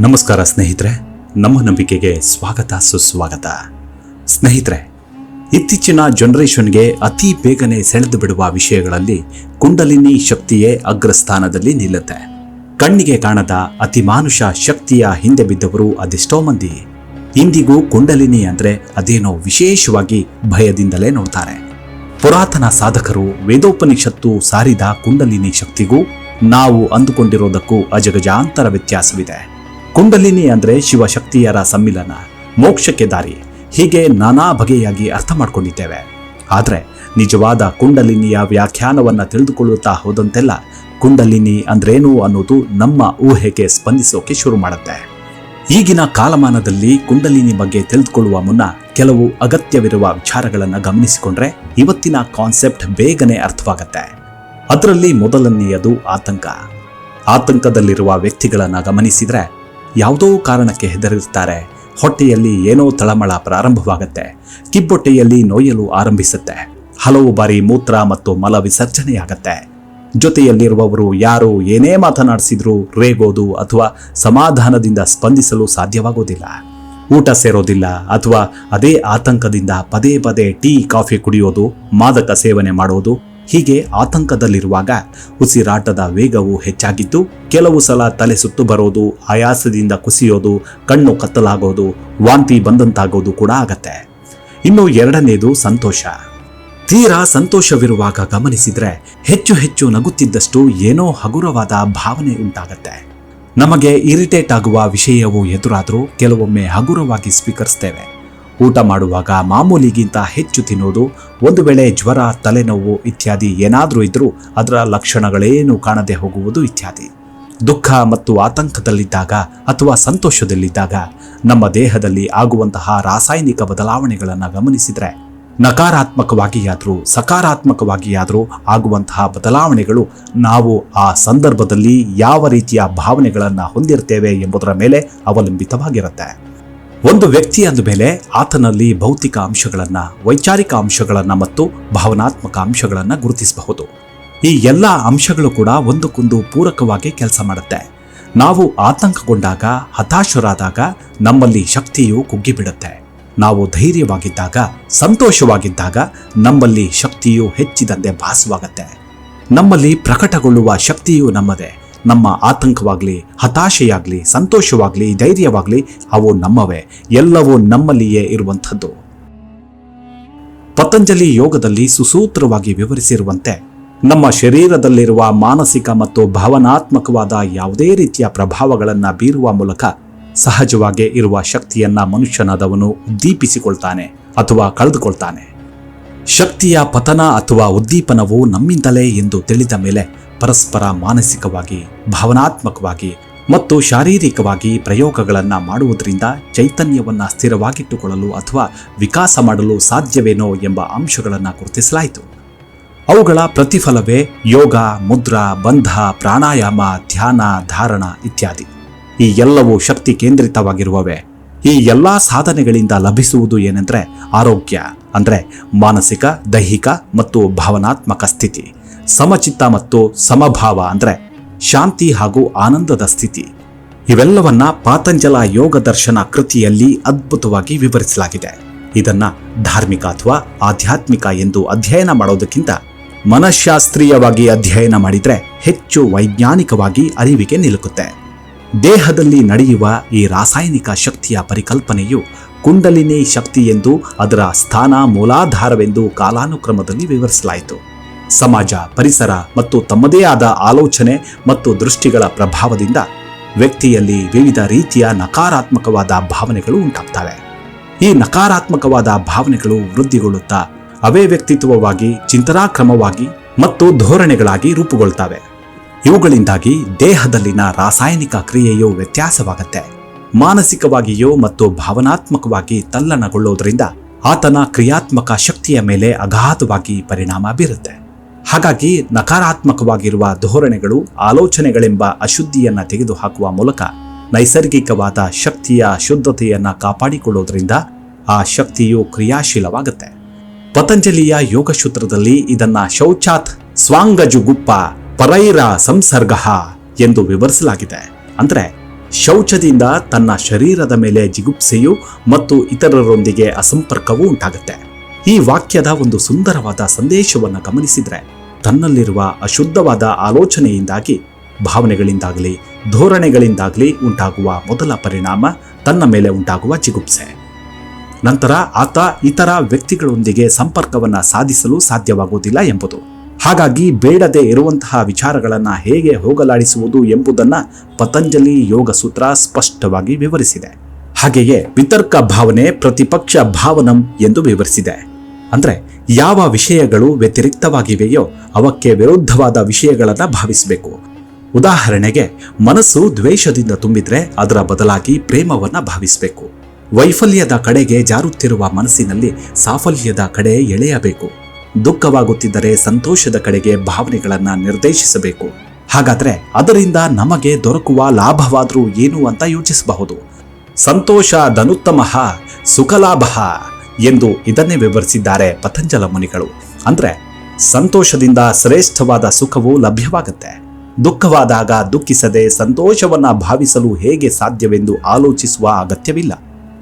ನಮಸ್ಕಾರ ಸ್ನೇಹಿತರೆ, ನಮ್ಮ ನಂಬಿಕೆಗೆ ಸ್ವಾಗತ, ಸುಸ್ವಾಗತ. ಸ್ನೇಹಿತರೆ, ಇತ್ತೀಚಿನ ಜನರೇಷನ್ಗೆ ಅತಿ ಬೇಗನೆ ಸೆಳೆದು ಬಿಡುವ ವಿಷಯಗಳಲ್ಲಿ ಕುಂಡಲಿನಿ ಶಕ್ತಿಯೇ ಅಗ್ರಸ್ಥಾನದಲ್ಲಿ ನಿಲ್ಲುತ್ತೆ. ಕಣ್ಣಿಗೆ ಕಾಣದ ಅತಿ ಮಾನುಷ ಶಕ್ತಿಯ ಹಿಂದೆ ಬಿದ್ದವರು ಅದೆಷ್ಟೋ ಮಂದಿ. ಇಂದಿಗೂ ಕುಂಡಲಿನಿ ಅಂದ್ರೆ ಅದೇನೋ ವಿಶೇಷವಾಗಿ ಭಯದಿಂದಲೇ ನೋಡ್ತಾರೆ. ಪುರಾತನ ಸಾಧಕರು ವೇದೋಪನಿಷತ್ತು ಸಾರಿದ ಕುಂಡಲಿನಿ ಶಕ್ತಿಗೂ ನಾವು ಅಂದುಕೊಂಡಿರೋದಕ್ಕೂ ಅಜಗಜಾಂತರ ವ್ಯತ್ಯಾಸವಿದೆ. ಕುಂಡಲಿನಿ ಅಂದ್ರೆ ಶಿವಶಕ್ತಿಯರ ಸಮ್ಮಿಲನ, ಮೋಕ್ಷಕ್ಕೆ ದಾರಿ. ಹೀಗೆ ನಾನಾ ಬಗೆಯಾಗಿ ಅರ್ಥ ಮಾಡಿಕೊಂಡಿದ್ದೇವೆ. ಆದ್ರೆ ನಿಜವಾದ ಕುಂಡಲಿನಿಯ ವ್ಯಾಖ್ಯಾನವನ್ನ ತಿಳಿದುಕೊಳ್ಳುತ್ತಾ ಹೋದಂತೆಲ್ಲ ಕುಂಡಲಿನಿ ಅಂದ್ರೇನು ಅನ್ನೋದು ನಮ್ಮ ಊಹೆಗೆ ಸ್ಪಂದಿಸೋಕೆ ಶುರು ಮಾಡುತ್ತೆ. ಈಗಿನ ಕಾಲಮಾನದಲ್ಲಿ ಕುಂಡಲಿನಿ ಬಗ್ಗೆ ತಿಳಿದುಕೊಳ್ಳುವ ಮುನ್ನ ಕೆಲವು ಅಗತ್ಯವಿರುವ ವಿಚಾರಗಳನ್ನು ಗಮನಿಸಿಕೊಂಡ್ರೆ ಇವತ್ತಿನ ಕಾನ್ಸೆಪ್ಟ್ ಬೇಗನೆ ಅರ್ಥವಾಗತ್ತೆ. ಅದರಲ್ಲಿ ಮೊದಲನೆಯದು ಆತಂಕ. ಆತಂಕದಲ್ಲಿರುವ ವ್ಯಕ್ತಿಗಳನ್ನು ಗಮನಿಸಿದ್ರೆ ಯಾವುದೋ ಕಾರಣಕ್ಕೆ ಹೆದರಿರ್ತಾರೆ ಹೊಟ್ಟೆಯಲ್ಲಿ ಏನೋ ತಳಮಳ ಪ್ರಾರಂಭವಾಗುತ್ತೆ. ಕಿಬ್ಬೊಟ್ಟೆಯಲ್ಲಿ ನೋಯಲು ಆರಂಭಿಸುತ್ತೆ. ಹಲವು ಬಾರಿ ಮೂತ್ರ ಮತ್ತು ಮಲ ವಿಸರ್ಜನೆಯಾಗತ್ತೆ. ಜೊತೆಯಲ್ಲಿರುವವರು ಯಾರು ಏನೇ ಮಾತನಾಡಿಸಿದ್ರೂ ರೇಗೋದು ಅಥವಾ ಸಮಾಧಾನದಿಂದ ಸ್ಪಂದಿಸಲು ಸಾಧ್ಯವಾಗೋದಿಲ್ಲ. ಊಟ ಸೇರೋದಿಲ್ಲ ಅಥವಾ ಅದೇ ಆತಂಕದಿಂದ ಪದೇ ಪದೇ ಟೀ, ಕಾಫಿ ಕುಡಿಯೋದು, ಮಾದಕ ಸೇವನೆ ಮಾಡೋದು ಹೀಗೆ ಆತಂಕದಲ್ಲಿರುವಾಗ ಉಸಿರಾಟದ ವೇಗವು ಹೆಚ್ಚಾಗಿದ್ದು ಕೆಲವು ಸಲ ತಲೆ ಸುತ್ತು ಬರೋದು, ಆಯಾಸದಿಂದ ಕುಸಿಯೋದು, ಕಣ್ಣು ಕತ್ತಲಾಗೋದು, ವಾಂತಿ ಬಂದಂತಾಗೋದು ಕೂಡ ಆಗತ್ತೆ. ಇನ್ನು ಎರಡನೇದು ಸಂತೋಷ. ತೀರಾ ಸಂತೋಷವಿರುವಾಗ ಗಮನಿಸಿದ್ರೆ ಹೆಚ್ಚು ಹೆಚ್ಚು ನಗುತ್ತಿದ್ದಷ್ಟು ಏನೋ ಹಗುರವಾದ ಭಾವನೆ ಉಂಟಾಗತ್ತೆ. ನಮಗೆ ಇರಿಟೇಟ್ ಆಗುವ ವಿಷಯವು ಎದುರಾದರೂ ಕೆಲವೊಮ್ಮೆ ಹಗುರವಾಗಿ ಸ್ವೀಕರಿಸ್ತೇವೆ. ಊಟ ಮಾಡುವಾಗ ಮಾಮೂಲಿಗಿಂತ ಹೆಚ್ಚು ತಿನ್ನೋದು, ಒಂದು ವೇಳೆ ಜ್ವರ, ತಲೆನೋವು ಇತ್ಯಾದಿ ಏನಾದರೂ ಇದ್ದರೂ ಅದರ ಲಕ್ಷಣಗಳೇನು ಕಾಣದೆ ಹೋಗುವುದು ಇತ್ಯಾದಿ. ದುಃಖ ಮತ್ತು ಆತಂಕದಲ್ಲಿದ್ದಾಗ ಅಥವಾ ಸಂತೋಷದಲ್ಲಿದ್ದಾಗ ನಮ್ಮ ದೇಹದಲ್ಲಿ ಆಗುವಂತಹ ರಾಸಾಯನಿಕ ಬದಲಾವಣೆಗಳನ್ನು ಗಮನಿಸಿದರೆ, ನಕಾರಾತ್ಮಕವಾಗಿಯಾದರೂ, ಸಕಾರಾತ್ಮಕವಾಗಿಯಾದರೂ ಆಗುವಂತಹ ಬದಲಾವಣೆಗಳು ನಾವು ಆ ಸಂದರ್ಭದಲ್ಲಿ ಯಾವ ರೀತಿಯ ಭಾವನೆಗಳನ್ನು ಹೊಂದಿರ್ತೇವೆ ಎಂಬುದರ ಮೇಲೆ ಅವಲಂಬಿತವಾಗಿರುತ್ತೆ. ಒಂದು ವ್ಯಕ್ತಿ ಅಂದ ಮೇಲೆ ಆತನಲ್ಲಿ ಭೌತಿಕ ಅಂಶಗಳನ್ನು, ವೈಚಾರಿಕ ಅಂಶಗಳನ್ನು ಮತ್ತು ಭಾವನಾತ್ಮಕ ಅಂಶಗಳನ್ನು ಗುರುತಿಸಬಹುದು. ಈ ಎಲ್ಲ ಅಂಶಗಳು ಕೂಡ ಒಂದಕ್ಕೊಂದು ಪೂರಕವಾಗಿ ಕೆಲಸ ಮಾಡುತ್ತೆ. ನಾವು ಆತಂಕಗೊಂಡಾಗ, ಹತಾಶರಾದಾಗ ನಮ್ಮಲ್ಲಿ ಶಕ್ತಿಯು ಕುಗ್ಗಿಬಿಡುತ್ತೆ. ನಾವು ಧೈರ್ಯವಾಗಿದ್ದಾಗ, ಸಂತೋಷವಾಗಿದ್ದಾಗ ನಮ್ಮಲ್ಲಿ ಶಕ್ತಿಯು ಹೆಚ್ಚಿದಂತೆ ಭಾಸವಾಗತ್ತೆ. ನಮ್ಮಲ್ಲಿ ಪ್ರಕಟಗೊಳ್ಳುವ ಶಕ್ತಿಯು ನಮ್ಮದೇ. ನಮ್ಮ ಆತಂಕವಾಗಲಿ, ಹತಾಶೆಯಾಗಲಿ, ಸಂತೋಷವಾಗಲಿ, ಧೈರ್ಯವಾಗಲಿ, ಅವು ನಮ್ಮವೇ. ಎಲ್ಲವೂ ನಮ್ಮಲ್ಲಿಯೇ ಇರುವಂಥದ್ದು. ಪತಂಜಲಿ ಯೋಗದಲ್ಲಿ ಸುಸೂತ್ರವಾಗಿ ವಿವರಿಸಿರುವಂತೆ, ನಮ್ಮ ಶರೀರದಲ್ಲಿರುವ ಮಾನಸಿಕ ಮತ್ತು ಭಾವನಾತ್ಮಕವಾದ ಯಾವುದೇ ರೀತಿಯ ಪ್ರಭಾವಗಳನ್ನು ಬೀರುವ ಮೂಲಕ ಸಹಜವಾಗಿ ಇರುವ ಶಕ್ತಿಯನ್ನ ಮನುಷ್ಯನಾದವನು ಉದ್ದೀಪಿಸಿಕೊಳ್ತಾನೆ ಅಥವಾ ಕಳೆದುಕೊಳ್ತಾನೆ. ಶಕ್ತಿಯ ಪತನ ಅಥವಾ ಉದ್ದೀಪನವು ನಮ್ಮಿಂದಲೇ ಎಂದು ತಿಳಿದ ಮೇಲೆ ಪರಸ್ಪರ ಮಾನಸಿಕವಾಗಿ, ಭಾವನಾತ್ಮಕವಾಗಿ ಮತ್ತು ಶಾರೀರಿಕವಾಗಿ ಪ್ರಯೋಗಗಳನ್ನು ಮಾಡುವುದರಿಂದ ಚೈತನ್ಯವನ್ನು ಸ್ಥಿರವಾಗಿಟ್ಟುಕೊಳ್ಳಲು ಅಥವಾ ವಿಕಾಸ ಮಾಡಲು ಸಾಧ್ಯವೇನೋ ಎಂಬ ಅಂಶಗಳನ್ನು ಗುರುತಿಸಲಾಯಿತು. ಅವುಗಳ ಪ್ರತಿಫಲವೇ ಯೋಗ, ಮುದ್ರಾ, ಬಂಧ, ಪ್ರಾಣಾಯಾಮ, ಧ್ಯಾನ, ಧಾರಣ ಇತ್ಯಾದಿ. ಈ ಎಲ್ಲವೂ ಶಕ್ತಿ ಕೇಂದ್ರಿತವಾಗಿರುವವೆ. ಈ ಎಲ್ಲ ಸಾಧನೆಗಳಿಂದ ಲಭಿಸುವುದು ಏನೆಂದರೆ ಆರೋಗ್ಯ, ಅಂದರೆ ಮಾನಸಿಕ, ದೈಹಿಕ ಮತ್ತು ಭಾವನಾತ್ಮಕ ಸ್ಥಿತಿ. ಸಮಚಿತ್ತ ಮತ್ತು ಸಮಭಾವ ಅಂದರೆ ಶಾಂತಿ ಹಾಗೂ ಆನಂದದ ಸ್ಥಿತಿ. ಇವೆಲ್ಲವನ್ನ ಪಾತಂಜಲ ಯೋಗ ದರ್ಶನ ಕೃತಿಯಲ್ಲಿ ಅದ್ಭುತವಾಗಿ ವಿವರಿಸಲಾಗಿದೆ. ಇದನ್ನ ಧಾರ್ಮಿಕ ಅಥವಾ ಆಧ್ಯಾತ್ಮಿಕ ಎಂದು ಅಧ್ಯಯನ ಮಾಡೋದಕ್ಕಿಂತ ಮನಃಶಾಸ್ತ್ರೀಯವಾಗಿ ಅಧ್ಯಯನ ಮಾಡಿದರೆ ಹೆಚ್ಚು ವೈಜ್ಞಾನಿಕವಾಗಿ ಅರಿವಿಗೆ ನಿಲುಕುತ್ತೆ. ದೇಹದಲ್ಲಿ ನಡೆಯುವ ಈ ರಾಸಾಯನಿಕ ಶಕ್ತಿಯ ಪರಿಕಲ್ಪನೆಯು ಕುಂಡಲಿನಿ ಶಕ್ತಿ ಎಂದು ಅದರ ಸ್ಥಾನ ಮೂಲಾಧಾರವೆಂದು ಕಾಲಾನುಕ್ರಮದಲ್ಲಿ ವಿವರಿಸಲಾಯಿತು. ಸಮಾಜ, ಪರಿಸರ ಮತ್ತು ತಮ್ಮದೇ ಆದ ಆಲೋಚನೆ ಮತ್ತು ದೃಷ್ಟಿಗಳ ಪ್ರಭಾವದಿಂದ ವ್ಯಕ್ತಿಯಲ್ಲಿ ವಿವಿಧ ರೀತಿಯ ನಕಾರಾತ್ಮಕವಾದ ಭಾವನೆಗಳು ಉಂಟಾಗ್ತವೆ. ಈ ನಕಾರಾತ್ಮಕವಾದ ಭಾವನೆಗಳು ವೃದ್ಧಿಗೊಳ್ಳುತ್ತಾ ಅವೇ ವ್ಯಕ್ತಿತ್ವವಾಗಿ, ಚಿಂತನಾಕ್ರಮವಾಗಿ ಮತ್ತು ಧೋರಣೆಗಳಾಗಿ ರೂಪುಗೊಳ್ತವೆ. ಇವುಗಳಿಂದಾಗಿ ದೇಹದಲ್ಲಿನ ರಾಸಾಯನಿಕ ಕ್ರಿಯೆಯು ವ್ಯತ್ಯಾಸವಾಗುತ್ತೆ. ಮಾನಸಿಕವಾಗಿಯೋ ಮತ್ತು ಭಾವನಾತ್ಮಕವಾಗಿ ತಲ್ಲಣಗೊಳ್ಳುವುದರಿಂದ ಆತನ ಕ್ರಿಯಾತ್ಮಕ ಶಕ್ತಿಯ ಮೇಲೆ ಅಗಾಧವಾಗಿ ಪರಿಣಾಮ ಬೀರುತ್ತೆ. ಹಾಗಾಗಿ ನಕಾರಾತ್ಮಕವಾಗಿರುವ ಧೋರಣೆಗಳು, ಆಲೋಚನೆಗಳೆಂಬ ಅಶುದ್ಧಿಯನ್ನು ತೆಗೆದುಹಾಕುವ ಮೂಲಕ ನೈಸರ್ಗಿಕವಾದ ಶಕ್ತಿಯ ಶುದ್ಧತೆಯನ್ನು ಕಾಪಾಡಿಕೊಳ್ಳೋದ್ರಿಂದ ಆ ಶಕ್ತಿಯು ಕ್ರಿಯಾಶೀಲವಾಗುತ್ತೆ. ಪತಂಜಲಿಯ ಯೋಗಸೂತ್ರದಲ್ಲಿ ಇದನ್ನ ಶೌಚಾತ್ ಸ್ವಾಂಗಜುಗುಪ್ಪ ಪರೈರ ಸಂಸರ್ಗ ಎಂದು ವಿವರಿಸಲಾಗಿದೆ. ಅಂದರೆ ಶೌಚದಿಂದ ತನ್ನ ಶರೀರದ ಮೇಲೆ ಜಿಗುಪ್ಸೆಯು ಮತ್ತು ಇತರರೊಂದಿಗೆ ಅಸಂಪರ್ಕವೂ ಉಂಟಾಗುತ್ತೆ. ಈ ವಾಕ್ಯದ ಒಂದು ಸುಂದರವಾದ ಸಂದೇಶವನ್ನು ಗಮನಿಸಿದ್ರೆ ತನ್ನಲ್ಲಿರುವ ಅಶುದ್ಧವಾದ ಆಲೋಚನೆಯಿಂದಾಗಿ, ಭಾವನೆಗಳಿಂದಾಗಲಿ, ಧೋರಣೆಗಳಿಂದಾಗಲಿ ಉಂಟಾಗುವ ಮೊದಲ ಪರಿಣಾಮ ತನ್ನ ಮೇಲೆ ಉಂಟಾಗುವ ಜಿಗುಪ್ಸೆ ನಂತರ ಆತ ಇತರ ವ್ಯಕ್ತಿಗಳೊಂದಿಗೆ ಸಂಪರ್ಕವನ್ನು ಸಾಧಿಸಲು ಸಾಧ್ಯವಾಗುವುದಿಲ್ಲ ಎಂಬುದು. ಹಾಗಾಗಿ ಬೇಡದೆ ಇರುವಂತಹ ವಿಚಾರಗಳನ್ನು ಹೇಗೆ ಹೋಗಲಾಡಿಸುವುದು ಎಂಬುದನ್ನು ಪತಂಜಲಿ ಯೋಗ ಸೂತ್ರ ಸ್ಪಷ್ಟವಾಗಿ ವಿವರಿಸಿದೆ. ಹಾಗೆಯೇ ವಿತರ್ಕ ಭಾವನೆ ಪ್ರತಿಪಕ್ಷ ಭಾವನಂ ಎಂದು ವಿವರಿಸಿದೆ. ಅಂದ್ರೆ ಯಾವ ವಿಷಯಗಳು ವ್ಯತಿರಿಕ್ತವಾಗಿವೆಯೋ ಅವಕ್ಕೆ ವಿರುದ್ಧವಾದ ವಿಷಯಗಳನ್ನು ಭಾವಿಸಬೇಕು. ಉದಾಹರಣೆಗೆ, ಮನಸ್ಸು ದ್ವೇಷದಿಂದ ತುಂಬಿದ್ರೆ ಅದರ ಬದಲಾಗಿ ಪ್ರೇಮವನ್ನು ಭಾವಿಸಬೇಕು. ವೈಫಲ್ಯದ ಕಡೆಗೆ ಜಾರುತ್ತಿರುವ ಮನಸ್ಸಿನಲ್ಲಿ ಸಾಫಲ್ಯದ ಕಡೆ ಎಳೆಯಬೇಕು. ದುಃಖವಾಗುತ್ತಿದ್ದರೆ ಸಂತೋಷದ ಕಡೆಗೆ ಭಾವನೆಗಳನ್ನು ನಿರ್ದೇಶಿಸಬೇಕು. ಹಾಗಾದರೆ ಅದರಿಂದ ನಮಗೆ ದೊರಕುವ ಲಾಭವಾದರೂ ಏನು ಅಂತ ಯೋಚಿಸಬಹುದು. ಸಂತೋಷ ಧನುತ್ತಮಃ, ಸುಖಲಾಭ. ಎಂದು ಇದನ್ನೇ ವಿವರಿಸಿದ್ದಾರೆ ಪತಂಜಲ ಮುನಿಗಳು. ಅಂದ್ರೆ ಸಂತೋಷದಿಂದ ಶ್ರೇಷ್ಠವಾದ ಸುಖವು ಲಭ್ಯವಾಗುತ್ತೆ. ದುಃಖವಾದಾಗ ದುಃಖಿಸದೆ ಸಂತೋಷವನ್ನ ಭಾವಿಸಲು ಹೇಗೆ ಸಾಧ್ಯವೆಂದು ಆಲೋಚಿಸುವ ಅಗತ್ಯವಿಲ್ಲ.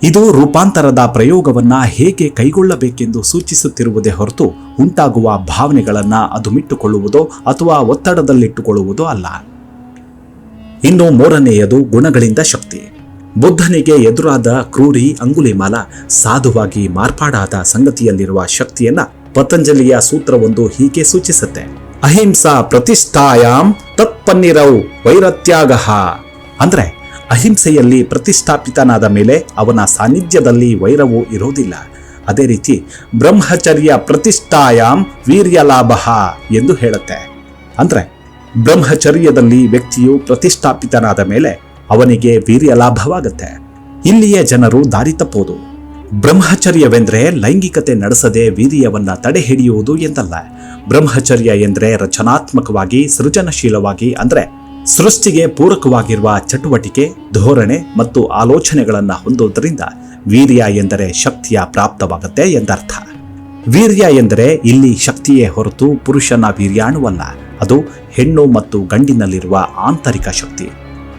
ಇದು ರೂಪಾಂತರದ ಪ್ರಯೋಗವನ್ನ ಹೇಗೆ ಕೈಗೊಳ್ಳಬೇಕೆಂದು ಸೂಚಿಸುತ್ತಿರುವುದೇ ಹೊರತು ಉಂಟಾಗುವ ಭಾವನೆಗಳನ್ನ ಅದುಮಿಟ್ಟುಕೊಳ್ಳುವುದೋ ಅಥವಾ ಒತ್ತಡದಲ್ಲಿಟ್ಟುಕೊಳ್ಳುವುದೋ ಅಲ್ಲ. ಇನ್ನು ಮೂರನೆಯದು ಗುಣಗಳಿಂದ ಶಕ್ತಿ. ಬುದ್ಧನಿಗೆ ಎದುರಾದ ಕ್ರೂರಿ ಅಂಗುಲಿಮಾಲ ಸಾಧುವಾಗಿ ಮಾರ್ಪಾಡಾದ ಸಂಗತಿಯಲ್ಲಿರುವ ಶಕ್ತಿಯನ್ನ ಪತಂಜಲಿಯ ಸೂತ್ರವೊಂದು ಹೀಗೆ ಸೂಚಿಸುತ್ತೆ. ಅಹಿಂಸಾ ಪ್ರತಿಷ್ಠಾಯಾಮ್ ತತ್ಪನ್ನಿರೌ ವೈರತ್ಯಾಗ. ಅಂದ್ರೆ ಅಹಿಂಸೆಯಲ್ಲಿ ಪ್ರತಿಷ್ಠಾಪಿತನಾದ ಮೇಲೆ ಅವನ ಸಾನ್ನಿಧ್ಯದಲ್ಲಿ ವೈರವು ಇರೋದಿಲ್ಲ. ಅದೇ ರೀತಿ ಬ್ರಹ್ಮಚರ್ಯ ಪ್ರತಿಷ್ಠಾಯಾಮ್ ವೀರ್ಯಲಾಭ ಎಂದು ಹೇಳುತ್ತೆ. ಅಂದ್ರೆ ಬ್ರಹ್ಮಚರ್ಯದಲ್ಲಿ ವ್ಯಕ್ತಿಯು ಪ್ರತಿಷ್ಠಾಪಿತನಾದ ಮೇಲೆ ಅವನಿಗೆ ವೀರ್ಯ ಲಾಭವಾಗುತ್ತೆ. ಇಲ್ಲಿಯೇ ಜನರು ದಾರಿ ತಪ್ಪೋದು. ಬ್ರಹ್ಮಚರ್ಯವೆಂದ್ರೆ ಲೈಂಗಿಕತೆ ನಡೆಸದೆ ವೀರ್ಯವನ್ನ ತಡೆ ಹಿಡಿಯುವುದು ಎಂದಲ್ಲ. ಬ್ರಹ್ಮಚರ್ಯ ಎಂದ್ರೆ ರಚನಾತ್ಮಕವಾಗಿ, ಸೃಜನಶೀಲವಾಗಿ ಅಂದ್ರೆ ಸೃಷ್ಟಿಗೆ ಪೂರಕವಾಗಿರುವ ಚಟುವಟಿಕೆ, ಧೋರಣೆ ಮತ್ತು ಆಲೋಚನೆಗಳನ್ನು ಹೊಂದುವುದರಿಂದ ವೀರ್ಯ ಎಂದರೆ ಶಕ್ತಿಯ ಪ್ರಾಪ್ತವಾಗುತ್ತೆ ಎಂದರ್ಥ. ವೀರ್ಯ ಎಂದರೆ ಇಲ್ಲಿ ಶಕ್ತಿಯೇ ಹೊರತು ಪುರುಷನ ವೀರ್ಯಾಣುವಲ್ಲ. ಅದು ಹೆಣ್ಣು ಮತ್ತು ಗಂಡಿನಲ್ಲಿರುವ ಆಂತರಿಕ ಶಕ್ತಿ.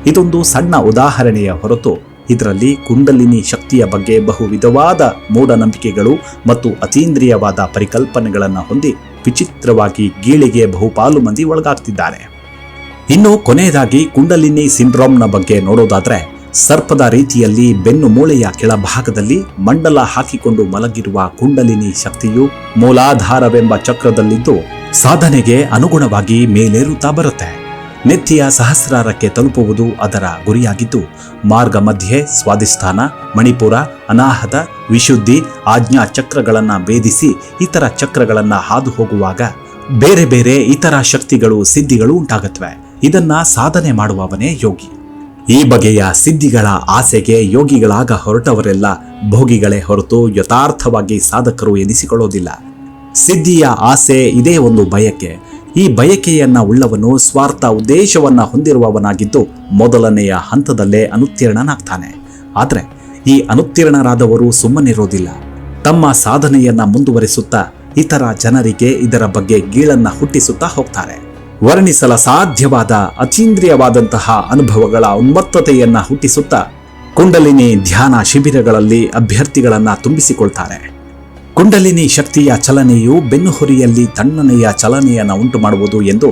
ಇದೊಂದು ಸಣ್ಣ ಉದಾಹರಣೆಯ ಹೊರತು ಇದರಲ್ಲಿ ಕುಂಡಲಿನಿ ಶಕ್ತಿಯ ಬಗ್ಗೆ ಬಹು ವಿಧವಾದ ಮೂಢನಂಬಿಕೆಗಳು ಮತ್ತು ಅತೀಂದ್ರಿಯವಾದ ಪರಿಕಲ್ಪನೆಗಳನ್ನು ಹೊಂದಿ ವಿಚಿತ್ರವಾಗಿ ಗೀಳಿಗೆ ಬಹುಪಾಲು ಮಂದಿ ಒಳಗಾಗ್ತಿದ್ದಾರೆ. ಇನ್ನು ಕೊನೆಯದಾಗಿ ಕುಂಡಲಿನಿ ಸಿಂಡ್ರೋಮ್ನ ಬಗ್ಗೆ ನೋಡೋದಾದರೆ ಸರ್ಪದ ರೀತಿಯಲ್ಲಿ ಬೆನ್ನು ಮೂಳೆಯ ಕೆಳಭಾಗದಲ್ಲಿ ಮಂಡಲ ಹಾಕಿಕೊಂಡು ಮಲಗಿರುವ ಕುಂಡಲಿನಿ ಶಕ್ತಿಯು ಮೂಲಾಧಾರವೆಂಬ ಚಕ್ರದಲ್ಲಿದ್ದು ಸಾಧನೆಗೆ ಅನುಗುಣವಾಗಿ ಮೇಲೇರುತ್ತಾ ಬರುತ್ತೆ. ನೆತ್ತಿಯ ಸಹಸ್ರಾರಕ್ಕೆ ತಲುಪುವುದು ಅದರ ಗುರಿಯಾಗಿದ್ದು, ಮಾರ್ಗ ಮಧ್ಯೆ ಸ್ವಾಧಿಷ್ಠಾನ, ಮಣಿಪುರ, ಅನಾಹತ, ವಿಶುದ್ಧಿ, ಆಜ್ಞಾ ಚಕ್ರಗಳನ್ನು ಭೇದಿಸಿ ಇತರ ಚಕ್ರಗಳನ್ನು ಹಾದು ಹೋಗುವಾಗ ಬೇರೆ ಬೇರೆ ಇತರ ಶಕ್ತಿಗಳು ಸಿದ್ಧಿಗಳು ಉಂಟಾಗತ್ವೆ. ಇದನ್ನ ಸಾಧನೆ ಮಾಡುವವನೇ ಯೋಗಿ. ಈ ಬಗೆಯ ಸಿದ್ಧಿಗಳ ಆಸೆಗೆ ಯೋಗಿಗಳಾಗ ಹೊರಟವರೆಲ್ಲ ಭೋಗಿಗಳೇ ಹೊರತು ಯಥಾರ್ಥವಾಗಿ ಸಾಧಕರು ಎನಿಸಿಕೊಳ್ಳೋದಿಲ್ಲ. ಸಿದ್ಧಿಯ ಆಸೆ ಇದೇ ಒಂದು ಬಯಕೆ ಈ ಬಯಕೆಯನ್ನ ಉಳ್ಳವನು ಸ್ವಾರ್ಥ ಉದ್ದೇಶವನ್ನ ಹೊಂದಿರುವವನಾಗಿದ್ದು ಮೊದಲನೆಯ ಹಂತದಲ್ಲೇ ಅನುತ್ತೀರ್ಣನಾಗ್ತಾನೆ. ಆದರೆ ಈ ಅನುತ್ತೀರ್ಣರಾದವರು ಸುಮ್ಮನಿರೋದಿಲ್ಲ. ತಮ್ಮ ಸಾಧನೆಯನ್ನ ಮುಂದುವರಿಸುತ್ತಾ ಇತರ ಜನರಿಗೆ ಇದರ ಬಗ್ಗೆ ಗೀಳನ್ನ ಹುಟ್ಟಿಸುತ್ತಾ ಹೋಗ್ತಾರೆ. ವರ್ಣಿಸಲ ಸಾಧ್ಯವಾದ ಅತೀಂದ್ರಿಯವಾದಂತಹ ಅನುಭವಗಳ ಉನ್ಮತ್ತತೆಯನ್ನ ಹುಟ್ಟಿಸುತ್ತಾ ಕುಂಡಲಿನಿ ಧ್ಯಾನ ಶಿಬಿರಗಳಲ್ಲಿ ಅಭ್ಯರ್ಥಿಗಳನ್ನ ತುಂಬಿಸಿಕೊಳ್ತಾರೆ. ಕುಂಡಲಿನಿ ಶಕ್ತಿಯ ಚಲನೆಯು ಬೆನ್ನುಹುರಿಯಲ್ಲಿ ತಣ್ಣನೆಯ ಚಲನೆಯನ್ನು ಉಂಟು ಮಾಡುವುದು ಎಂದು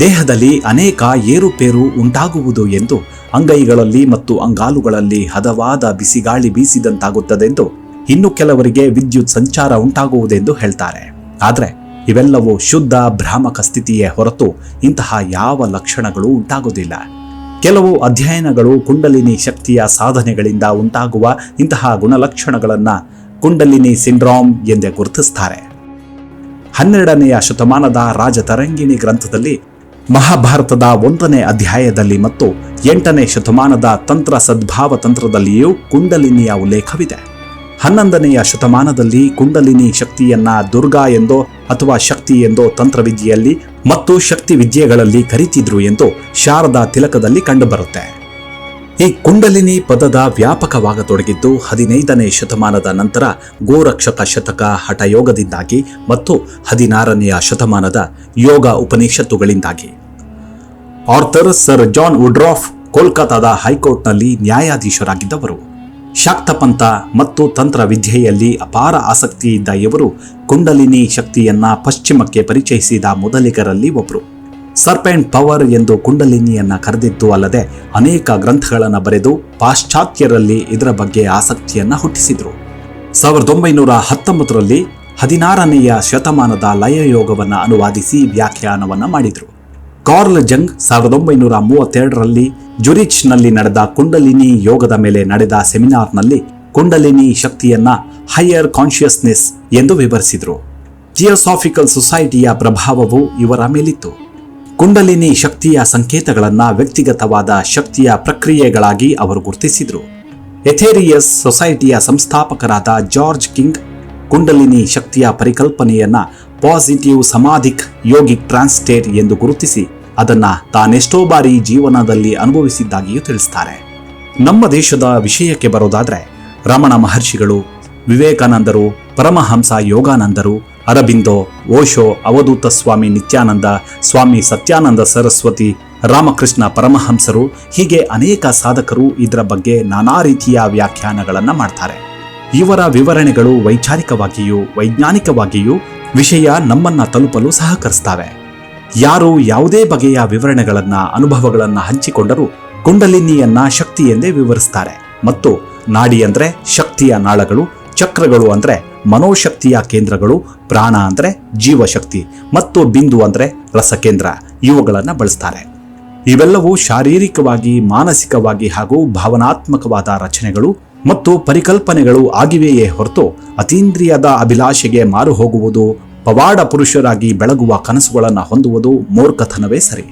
ದೇಹದಲ್ಲಿ ಅನೇಕ ಏರುಪೇರು ಉಂಟಾಗುವುದು ಎಂದು ಅಂಗೈಗಳಲ್ಲಿ ಮತ್ತು ಅಂಗಾಲುಗಳಲ್ಲಿ ಹದವಾದ ಬಿಸಿಗಾಳಿ ಬೀಸಿದಂತಾಗುತ್ತದೆಂದು ಇನ್ನು ಕೆಲವರಿಗೆ ವಿದ್ಯುತ್ ಸಂಚಾರ ಉಂಟಾಗುವುದೆಂದು ಹೇಳ್ತಾರೆ. ಆದರೆ ಇವೆಲ್ಲವೂ ಶುದ್ಧ ಭ್ರಾಮಕ ಸ್ಥಿತಿಯೇ ಹೊರತು ಇಂತಹ ಯಾವ ಲಕ್ಷಣಗಳು ಉಂಟಾಗುವುದಿಲ್ಲ. ಕೆಲವು ಅಧ್ಯಯನಗಳು ಕುಂಡಲಿನಿ ಶಕ್ತಿಯ ಸಾಧನೆಗಳಿಂದ ಉಂಟಾಗುವ ಇಂತಹ ಗುಣಲಕ್ಷಣಗಳನ್ನ ಕುಂಡಲಿನಿ ಸಿಂಡ್ರಾಮ್ ಎಂದೇ ಗುರುತಿಸ್ತಾರೆ. ಹನ್ನೆರಡನೆಯ ಶತಮಾನದ ರಾಜತರಂಗಿಣಿ ಗ್ರಂಥದಲ್ಲಿ ಮಹಾಭಾರತದ ಒಂದನೇ ಅಧ್ಯಾಯದಲ್ಲಿ ಮತ್ತು ಎಂಟನೇ ಶತಮಾನದ ತಂತ್ರ ಸದ್ಭಾವ ತಂತ್ರದಲ್ಲಿಯೂ ಕುಂಡಲಿನಿಯ ಉಲ್ಲೇಖವಿದೆ. ಹನ್ನೊಂದನೆಯ ಶತಮಾನದಲ್ಲಿ ಕುಂಡಲಿನಿ ಶಕ್ತಿಯನ್ನ ದುರ್ಗಾ ಎಂದೋ ಅಥವಾ ಶಕ್ತಿ ಎಂದೋ ತಂತ್ರವಿದ್ಯೆಯಲ್ಲಿ ಮತ್ತು ಶಕ್ತಿ ವಿದ್ಯೆಗಳಲ್ಲಿ ಕರೀತಿದ್ರು ಎಂದು ಶಾರದಾ ತಿಲಕದಲ್ಲಿ ಕಂಡುಬರುತ್ತೆ. ಈ ಕುಂಡಲಿನಿ ಪದದ ವ್ಯಾಪಕವಾಗತೊಡಗಿದ್ದು ಹದಿನೈದನೇ ಶತಮಾನದ ನಂತರ ಗೋರಕ್ಷಕ ಶತಕ ಹಠಯೋಗದಿಂದಾಗಿ ಮತ್ತು ಹದಿನಾರನೆಯ ಶತಮಾನದ ಯೋಗ ಉಪನಿಷತ್ತುಗಳಿಂದಾಗಿ. ಆರ್ಥರ್ ಸರ್ ಜಾನ್ ವುಡ್ರಾಫ್ ಕೋಲ್ಕತ್ತಾದ ಹೈಕೋರ್ಟ್ನಲ್ಲಿ ನ್ಯಾಯಾಧೀಶರಾಗಿದ್ದವರು. ಶಾಕ್ತಪಂಥ ಮತ್ತು ತಂತ್ರ ವಿದ್ಯೆಯಲ್ಲಿ ಅಪಾರ ಆಸಕ್ತಿಯಿದ್ದ ಇವರು ಕುಂಡಲಿನಿ ಶಕ್ತಿಯನ್ನ ಪಶ್ಚಿಮಕ್ಕೆ ಪರಿಚಯಿಸಿದ ಮೊದಲಿಗರಲ್ಲಿ ಒಬ್ಬರು ಸರ್ಪೆಂಟ್ ಪವರ್ ಎಂದು ಕುಂಡಲಿನಿಯನ್ನ ಕರೆದಿದ್ದು ಅಲ್ಲದೆ ಅನೇಕ ಗ್ರಂಥಗಳನ್ನು ಬರೆದು ಪಾಶ್ಚಾತ್ಯರಲ್ಲಿ ಇದರ ಬಗ್ಗೆ ಆಸಕ್ತಿಯನ್ನ ಹುಟ್ಟಿಸಿದ್ರು. ಸಾವಿರದ ಒಂಬೈನೂರ ಹತ್ತೊಂಬತ್ತರಲ್ಲಿ ಹದಿನಾರನೆಯ ಶತಮಾನದ ಲಯಯೋಗವನ್ನು ಅನುವಾದಿಸಿ ವ್ಯಾಖ್ಯಾನವನ್ನ ಮಾಡಿದರು. ಕಾರ್ಲ್ ಜಂಗ್ ಸಾವಿರದ ಒಂಬೈನೂರ ಮೂವತ್ತೆರಡರಲ್ಲಿ ಜುರಿಚ್ನಲ್ಲಿ ನಡೆದ ಕುಂಡಲಿನಿ ಯೋಗದ ಮೇಲೆ ನಡೆದ ಸೆಮಿನಾರ್ನಲ್ಲಿ ಕುಂಡಲಿನಿ ಶಕ್ತಿಯನ್ನ ಹೈಯರ್ ಕಾನ್ಷಿಯಸ್ನೆಸ್ ಎಂದು ವಿವರಿಸಿದರು. ಜಿಯೋಸಾಫಿಕಲ್ ಸೊಸೈಟಿಯ ಪ್ರಭಾವವು ಇವರ ಮೇಲಿತ್ತು. ಕುಂಡಲಿನಿ ಶಕ್ತಿಯ ಸಂಕೇತಗಳನ್ನು ವ್ಯಕ್ತಿಗತವಾದ ಶಕ್ತಿಯ ಪ್ರಕ್ರಿಯೆಗಳಾಗಿ ಅವರು ಗುರುತಿಸಿದರು. ಎಥೇರಿಯಸ್ ಸೊಸೈಟಿಯ ಸಂಸ್ಥಾಪಕರಾದ ಜಾರ್ಜ್ ಕಿಂಗ್ ಕುಂಡಲಿನಿ ಶಕ್ತಿಯ ಪರಿಕಲ್ಪನೆಯನ್ನು ಪಾಸಿಟಿವ್ ಸಮಾಧಿಕ್ ಯೋಗಿಕ್ ಟ್ರಾನ್ಸ್ಟೇಟ್ ಎಂದು ಗುರುತಿಸಿ, ಅದನ್ನ ತಾನೆಷ್ಟೋ ಬಾರಿ ಜೀವನದಲ್ಲಿ ಅನುಭವಿಸಿದ್ದಾಗಿಯೂ ತಿಳಿಸ್ತಾರೆ. ನಮ್ಮ ದೇಶದ ವಿಷಯಕ್ಕೆ ಬರೋದಾದರೆ ರಮಣ ಮಹರ್ಷಿಗಳು, ವಿವೇಕಾನಂದರು, ಪರಮಹಂಸ ಯೋಗಾನಂದರು ಅರಬಿಂದೋ, ಓಶೋ, ಅವಧೂತ ಸ್ವಾಮಿ ನಿತ್ಯಾನಂದ, ಸ್ವಾಮಿ ಸತ್ಯಾನಂದ ಸರಸ್ವತಿ, ರಾಮಕೃಷ್ಣ ಪರಮಹಂಸರು, ಹೀಗೆ ಅನೇಕ ಸಾಧಕರು ಇದರ ಬಗ್ಗೆ ನಾನಾ ರೀತಿಯ ವ್ಯಾಖ್ಯಾನಗಳನ್ನು ಮಾಡ್ತಾರೆ. ಇವರ ವಿವರಣೆಗಳು ವೈಚಾರಿಕವಾಗಿಯೂ ವೈಜ್ಞಾನಿಕವಾಗಿಯೂ ವಿಷಯ ನಮ್ಮನ್ನ ತಲುಪಲು ಸಹಕರಿಸ್ತವೆ. ಯಾರು ಯಾವುದೇ ಬಗೆಯ ವಿವರಣೆಗಳನ್ನ, ಅನುಭವಗಳನ್ನ ಹಂಚಿಕೊಂಡರೂ ಕುಂಡಲಿನಿಯನ್ನ ಶಕ್ತಿ ಎಂದೇ ವಿವರಿಸ್ತಾರೆ. ಮತ್ತು ನಾಡಿ ಅಂದ್ರೆ ಶಕ್ತಿಯ ನಾಳಗಳು, ಚಕ್ರಗಳು ಅಂದ್ರೆ ಮನೋಶಕ್ತಿಯ ಕೇಂದ್ರಗಳು ಪ್ರಾಣ ಅಂದರೆ ಜೀವಶಕ್ತಿ ಮತ್ತು ಬಿಂದು ಅಂದರೆ ರಸಕೇಂದ್ರ. ಇವುಗಳನ್ನು ಬಳಸ್ತಾರೆ. ಇವೆಲ್ಲವೂ ಶಾರೀರಿಕವಾಗಿ, ಮಾನಸಿಕವಾಗಿ ಹಾಗೂ ಭಾವನಾತ್ಮಕವಾದ ರಚನೆಗಳು ಮತ್ತು ಪರಿಕಲ್ಪನೆಗಳು ಆಗಿವೆಯೇ ಹೊರತು ಅತೀಂದ್ರಿಯದ ಅಭಿಲಾಷೆಗೆ ಮಾರು ಹೋಗುವುದು ಪವಾಡ ಪುರುಷರಾಗಿ ಬೆಳಗುವ ಕನಸುಗಳನ್ನು ಹೊಂದುವುದು ಮೂರ್ಖತನವೇ ಸರಿ.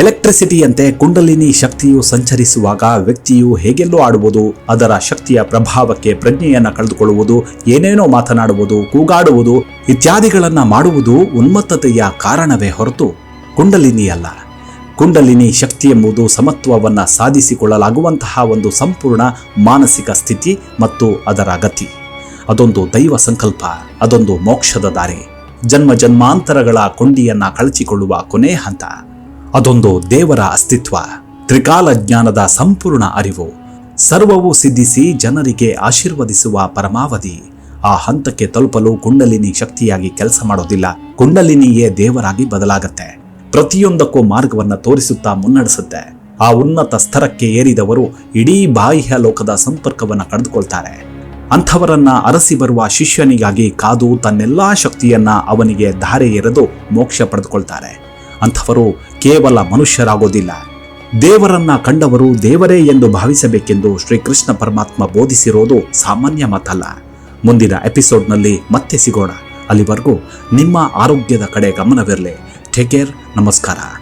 ಎಲೆಕ್ಟ್ರಿಸಿಟಿಯಂತೆ ಕುಂಡಲಿನಿ ಶಕ್ತಿಯು ಸಂಚರಿಸುವಾಗ ವ್ಯಕ್ತಿಯು ಹೇಗೆಲ್ಲೋ ಆಡುವುದು, ಅದರ ಶಕ್ತಿಯ ಪ್ರಭಾವಕ್ಕೆ ಪ್ರಜ್ಞೆಯನ್ನ ಕಳೆದುಕೊಳ್ಳುವುದು, ಏನೇನೋ ಮಾತನಾಡುವುದು, ಕೂಗಾಡುವುದು ಇತ್ಯಾದಿಗಳನ್ನ ಮಾಡುವುದು ಉನ್ಮತ್ತತೆಯ ಕಾರಣವೇ ಹೊರತು ಕುಂಡಲಿನಿ ಅಲ್ಲ ಕುಂಡಲಿನಿ ಶಕ್ತಿ ಎಂಬುದು ಸಮತ್ವವನ್ನು ಸಾಧಿಸಿಕೊಳ್ಳಲಾಗುವಂತಹ ಒಂದು ಸಂಪೂರ್ಣ ಮಾನಸಿಕ ಸ್ಥಿತಿ ಮತ್ತು ಅದರ ಗತಿ. ಅದೊಂದು ದೈವ ಸಂಕಲ್ಪ, ಅದೊಂದು ಮೋಕ್ಷದ ದಾರಿ. ಜನ್ಮ ಜನ್ಮಾಂತರಗಳ ಕೊಂಡಿಯನ್ನು ಕಳಚಿಕೊಳ್ಳುವ ಕೊನೆ ಹಂತ. ಅದೊಂದು ದೇವರ ಅಸ್ತಿತ್ವ. ತ್ರಿಕಾಲ ಜ್ಞಾನದ ಸಂಪೂರ್ಣ ಅರಿವು. ಸರ್ವವು ಸಿದ್ಧಿಸಿ ಜನರಿಗೆ ಆಶೀರ್ವದಿಸುವ ಪರಮಾವಧಿ. ಆ ಹಂತಕ್ಕೆ ತಲುಪಲು ಕುಂಡಲಿನಿ ಶಕ್ತಿಯಾಗಿ ಕೆಲಸ ಮಾಡೋದಿಲ್ಲ. ಕುಂಡಲಿನಿಯೇ ದೇವರಾಗಿ ಬದಲಾಗತ್ತೆ. ಪ್ರತಿಯೊಂದಕ್ಕೂ ಮಾರ್ಗವನ್ನ ತೋರಿಸುತ್ತಾ ಮುನ್ನಡೆಸುತ್ತೆ. ಆ ಉನ್ನತ ಸ್ತರಕ್ಕೆ ಏರಿದವರು ಇಡೀ ಬಾಹ್ಯ ಲೋಕದ ಸಂಪರ್ಕವನ್ನ ಕಳೆದುಕೊಳ್ತಾರೆ ಅಂಥವರನ್ನ ಅರಸಿ ಬರುವ ಶಿಷ್ಯನಿಗಾಗಿ ಕಾದು ತನ್ನೆಲ್ಲಾ ಶಕ್ತಿಯನ್ನ ಅವನಿಗೆ ಧಾರೆ ಎರೆದು ಮೋಕ್ಷ ಪಡೆದುಕೊಳ್ತಾರೆ. ಅಂಥವರು ಕೇವಲ ಮನುಷ್ಯರಾಗೋದಿಲ್ಲ. ದೇವರನ್ನ ಕಂಡವರು ದೇವರೇ ಎಂದು ಭಾವಿಸಬೇಕೆಂದು ಶ್ರೀಕೃಷ್ಣ ಪರಮಾತ್ಮ ಬೋಧಿಸಿರೋದು ಸಾಮಾನ್ಯ ಮಾತಲ್ಲ. ಮುಂದಿನ ಎಪಿಸೋಡ್ನಲ್ಲಿ ಮತ್ತೆ ಸಿಗೋಣ. ಅಲ್ಲಿವರೆಗೂ ನಿಮ್ಮ ಆರೋಗ್ಯದ ಕಡೆ ಗಮನವಿರಲಿ. ಟೇಕ್ ಕೇರ್ ನಮಸ್ಕಾರ.